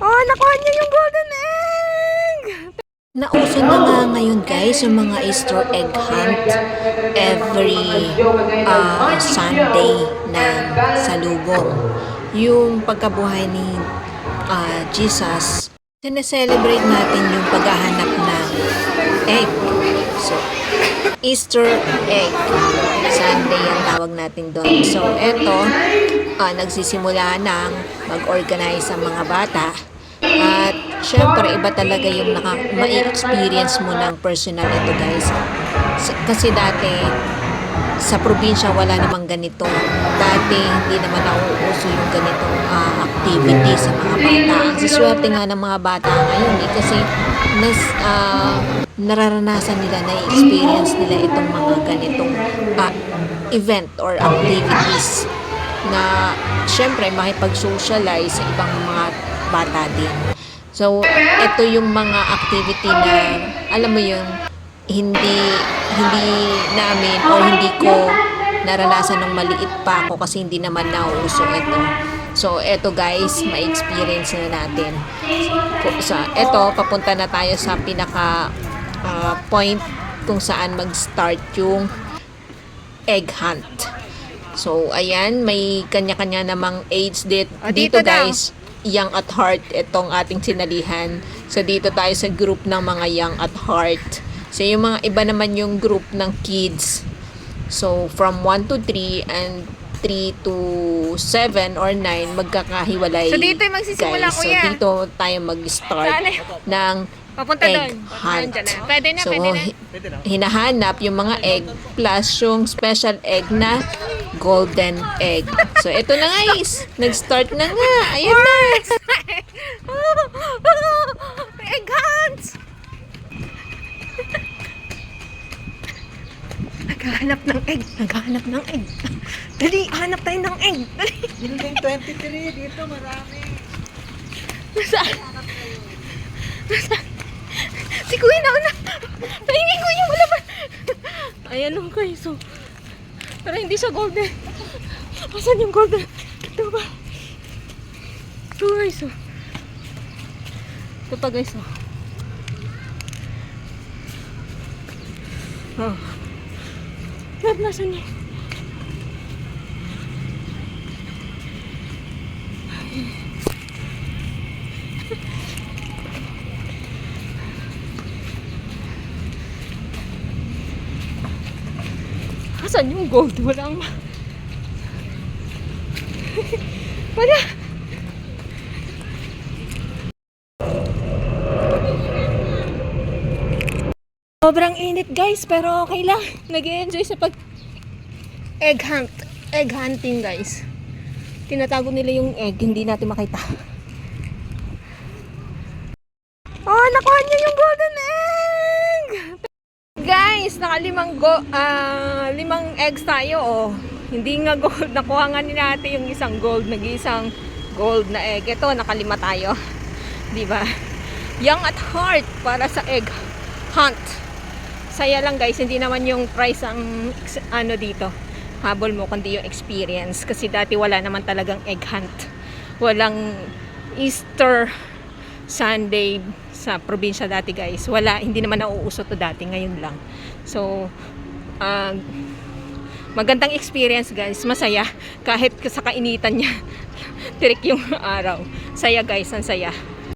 Oh, nakuha niya yung golden egg! Nauso na nga ngayon guys yung mga Easter egg hunt every uh, Sunday ng salubong. Yung pagkabuhay ni uh, Jesus, sineselebrate natin yung paghahanap ng egg. So, Easter egg Sunday ang tawag natin doon. So, eto, uh, nagsisimula ng mag-organize ang mga bata at syempre, iba talaga yung naka, ma-experience mo ng personal ito guys. Kasi dati, sa probinsya wala namang ganito. Dati, hindi naman nauuso yung ganitong ah, activity sa mga bata. Ang siswerte nga ng mga bata ngayon eh, kasi nas, ah, nararanasan nila, na-experience nila itong mga ganitong ah, event or activities na syempre makipag-socialize sa ibang mga bata din. So, ito yung mga activity na, alam mo yung hindi hindi namin or hindi ko naranasan nung maliit pa ako kasi hindi naman nauuso ito. So, eto guys, ma-experience na natin. Sa, eto, papunta na tayo sa pinaka ah, point kung saan mag-start yung egg hunt. So, ayan, may kanya-kanya namang age dit- O, dito, dito daw. guys. Young at Heart, itong ating sinalihan. So, dito tayo sa group ng mga Young at Heart. So, yung mga iba naman yung group ng kids. So, from 1 to 3 and 3 to 7 or 9, magkakahiwalay. So, dito yung magsisimula, guys. kuya. So, dito tayo mag-start ng Papunta egg doon. hunt. Na. Pwede na, so, pwede na. hi- hinahanap yung mga egg plus yung special egg na golden egg. So, ito na guys. Nag-start na nga. Ayan na. egg hunts! Naghahanap ng egg. Naghahanap ng egg. Dali, hanap tayo ng egg. Dali. Building 23, dito marami. Nasaan? Nasaan? Si Kuya na una. Pahingi ko yung wala pa. Ayan nung guys. So, pero hindi siya golden. Asan yung golden? Ito ba? Ito guys. Oh. Ito pa guys. Oh. Oh. Lab, nasan niya? Asan yung gold? Walang ma... Wala! Sobrang init guys, pero okay lang. nag enjoy sa pag egg hunt. Egg hunting guys. Tinatago nila yung egg, hindi natin makita. Oh, nakuha niya yung golden! Guys, nakalimang go, ah, limang eggs tayo oh. Hindi nga gold, nakuha nga ni natin yung isang gold, nag-isang gold na egg. Ito, nakalima tayo. 'Di ba? Young at heart para sa egg hunt. Saya lang guys, hindi naman yung price ang ano dito. Habol mo kundi yung experience kasi dati wala naman talagang egg hunt. Walang Easter Sunday sa probinsya dati guys. Wala, hindi naman nauuso to dati, ngayon lang. So, ah, magandang experience guys. Masaya. Kahit sa kainitan niya, tirik yung araw. Saya guys, ang saya.